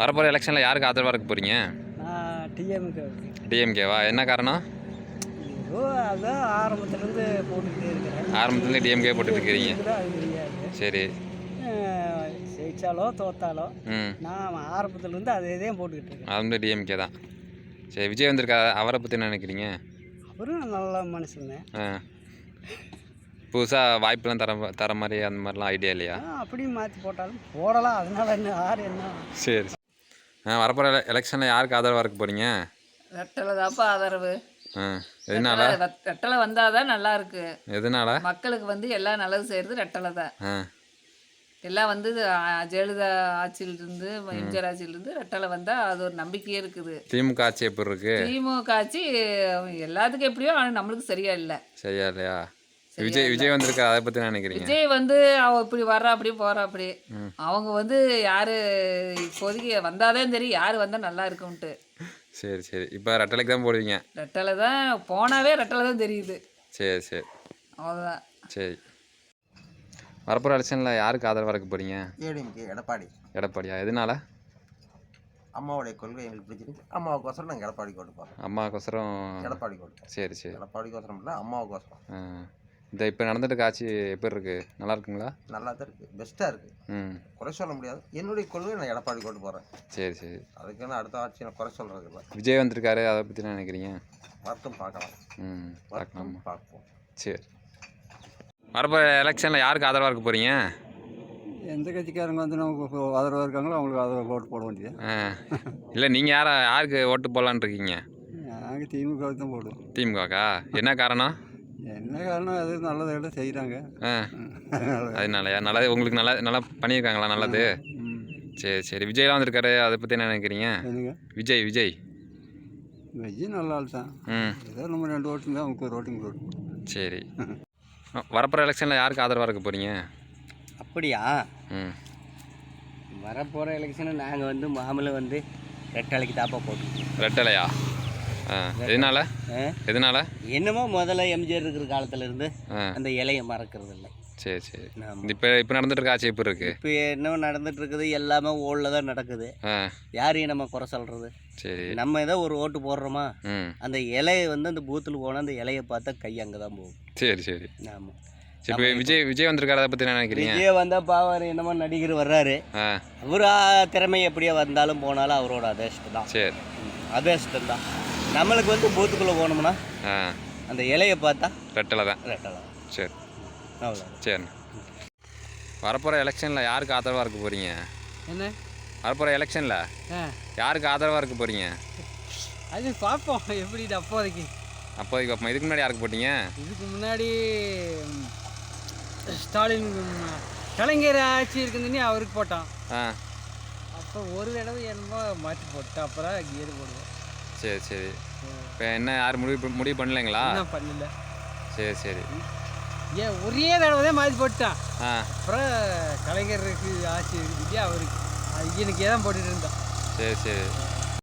வரப்போகிற எலெக்ஷனில் யாருக்கு ஆதரவாக இருக்க போகிறீங்க டிஎம்கே டிஎம்கேவா என்ன காரணம்? ஆரம்பத்துலேருந்து போட்டுக்கிட்டே இருக்கிறேன். ஆரம்பத்துலேருந்து டிஎம்கே போட்டுட்டு இருக்கிறீங்க. சரி. ஜெயிச்சாலோ தோத்தாலோ நான் ஆரம்பத்துலேருந்து அதே தான் போட்டுக்கிட்டு இருக்கேன். வந்து டிஎம்கே தான். சரி விஜய் வந்திருக்கா? அவரை பற்றி என்ன நினைக்கிறீங்க? அவரும் நல்ல மனுஷங்க ஆ. புதுசாக வாய்ப்பெல்லாம் தர தர மாதிரி அந்த மாதிரிலாம் ஐடியா இல்லையா? அப்படியும் மாற்றி போட்டாலும் போடலாம். அதனால என்ன யார் என்ன? சரி. வரப்போகிற எலெக்ஷனில் யாருக்கு ஆதரவாக இருக்க போகிறீங்க ரெட்டலை தான்ப்பா ஆதரவு. ஆ எதனால? ரெட்டலை வ- ரெட்டலை வந்தாதான் நல்லா இருக்கு. எதனால? மக்களுக்கு வந்து எல்லாம் நல்லது செய்யறது ரெட்டலை தான். ஆ. எல்லாம் வந்து ஆ, ஜெயலலிதா ஆட்சியிலிருந்து எம்ஜிஆர் ஆட்சியிலிருந்து ரெட்டலை வந்தா அது ஒரு நம்பிக்கையே இருக்குது. திமுக ஆட்சி எப்படி இருக்கு? திமுக ஆட்சி எல்லாத்துக்கும் எப்படியோ ஆனால் நம்மளுக்கு சரியா இல்லை. சரியா இல்லையா? விஜய் விஜய் வந்திருக்கா அதை பற்றி என்ன நினைக்கிறீங்க? விஜய் வந்து அவ இப்படி வர்றா அப்படி போறா அப்படி. அவங்க வந்து யாரு இப்போதைக்கு வந்தாதான் தெரியும் யாரு வந்தா நல்லா இருக்கும்ட்டு சரி சரி. இப்போ ரெட்டலைக்கு தான் போடுவீங்க. ரெட்டலை தான் போனாவே ரெட்டலை தான் தெரியுது. சரி சரி. அவ்வளோதான் சரி. வரப்போகிற எலெக்ஷனில் யாருக்கு ஆதரவாக இருக்க போகிறீங்க ஏடிஎம்கே எடப்பாடி. எடப்பாடியா? எதனால? அம்மாவுடைய கொள்கை எங்களுக்கு பிடிச்சிருக்கு அம்மாவுக்கோசரம் நாங்கள் எடப்பாடிக்கு ஓட்டு போகிறோம் அம்மாக்கோசரம் எடப்பாடிக்கு ஓட்டு. சரி சரி. எடப்பாடிக்கோசரம் இல்லை அம்மாவுக்கோசரம். ஆ. இந்த இப்போ நடந்துட்டு இருக்க ஆட்சி எப்படி இருக்கு? நல்லா இருக்குங்களா? நல்லா தான் இருக்குது பெஸ்ட்டாக இருக்குது ம். குறை சொல்ல முடியாது. என்னுடைய கொள்கை நான் எடப்பாடிக்கு ஓட்டு போகிறேன் சரி சரி. அதுக்குன்னு அடுத்த ஆட்சியை குறை சொல்கிறது இல்லை. விஜய் வந்திருக்காரு அதை பற்றி என்ன நினைக்கிறீங்க? வரட்டும் பார்க்கலாம். ம் பார்க்கலாம். பார்ப்போம். சரி. வரப்போகிற எலெக்ஷனில் யாருக்கு ஆதரவாக இருக்க போகிறீங்க எந்த கட்சிக்காரங்க வந்து நமக்கு ஆதரவாக இருக்காங்களோ அவங்களுக்கு ஆதரவு ஓட்டு போட வேண்டியது. ஆ. இல்லை நீங்கள் யாரை யாருக்கு ஓட்டு போடலான்னு இருக்கீங்க? நாங்கள் திமுகவுக்கு தான் போடுவோம். திமுகக்கா என்ன காரணம்? என்ன காரணம்? அது நல்லது எல்லாம் செய்கிறாங்க ஆ. அதனாலயா? நல்லது உங்களுக்கு நல்லா நல்லா பண்ணியிருக்காங்களா? நல்லது. ம். சரி சரி. விஜய்லாம் வந்திருக்காரு. அதை பற்றி என்ன நினைக்கிறீங்க? என்னங்க? விஜய் விஜய். வெஜ்ஜி நல்ல ஆள் தான். ம். ஏதோ நம்ம ரெண்டு ஓட்டு தான் அவங்களுக்கு ஒரு ஓட்டிங் போடுவோம் சரி. வரப்போகிற எலெக்ஷனில் யாருக்கு ஆதரவாக இருக்க போகிறீங்க அப்படியா? ம். வரப்போகிற எலெக்ஷனை நாங்கள் வந்து மாமலை வந்து ரெட்டலைக்கு தாப்பா போட்டுருக்கோம். ரெட்டலையா? ஆ எதனால? எதனால? என்னமோ முதல்ல எம்ஜிஆர் இருக்கிற காலத்துல இருந்து அந்த இலையை மறக்கிறது இல்லை. சரி சரி. ஆமா. இப்போ இப்போ நடந்துட்டு இருக்க ஆட்சி எப்படி இருக்கு? இப்போ என்ன நடந்துட்டு இருக்குது எல்லாமே ஓலில் தான் நடக்குது. யாரையும் நம்ம குறை சொல்கிறது சரி. நம்ம ஏதோ ஒரு ஓட்டு போடுறோமா? அந்த இலையை வந்து அந்த பூத்தில் போனால் அந்த இலையை பார்த்தா கை அங்கே தான் போகும். சரி சரி. ஆமாம் சரி இப்போ விஜய் விஜய் வந்திருக்காரு? அதை பற்றி நினைக்கிறீங்க? விஜய் வந்தால் பாவர் என்னமோ நடிகர் வர்றாரு. அவர் திறமை எப்படியே வந்தாலும் போனாலும் அவரோட அதிர்ஷ்டம் தான். சரி. அதிர்ஷ்டம் தான். நம்மளுக்கு வந்து பூத்துக்குள்ளே போனோம்னா ஆ. அந்த இலையை பார்த்தா ரெட்டலை தான். ரெட்டலாம் சரி. அவ்வளோ சரிண்ணா. வரப்போகிற எலெக்ஷனில் யாருக்கு ஆதரவாக இருக்க போகிறீங்க என்ன? வரப்போகிற எலெக்ஷனில் யாருக்கு ஆதரவாக இருக்க போகிறீங்க அது பார்ப்போம் எப்படி இது அப்போதைக்கு? அப்போதைக்கு பார்ப்போம் இதுக்கு முன்னாடி யாருக்கு போட்டீங்க? இதுக்கு முன்னாடி ஸ்டாலின் கலைஞர் ஆட்சி இருக்குதுன்னு அவருக்கு போட்டான் ஆ. அப்போ ஒரு தடவை என்னமோ மாற்றி போட்டோம் அப்புறம் கியர் போடுவோம். சரி சரி. இப்போ என்ன யாரும் முடிவு முடிவு பண்ணலைங்களா? இன்னும் பண்ணல. சரி சரி. ஏன் ஒரே தடவை தான் மாற்றி போட்டான் ஆ. அப்புறம் கலைஞருக்கு ஆட்சி இருக்குது அவருக்கு அது எனக்கு தான் போட்டுட்டு இருந்தான். சரி சரி.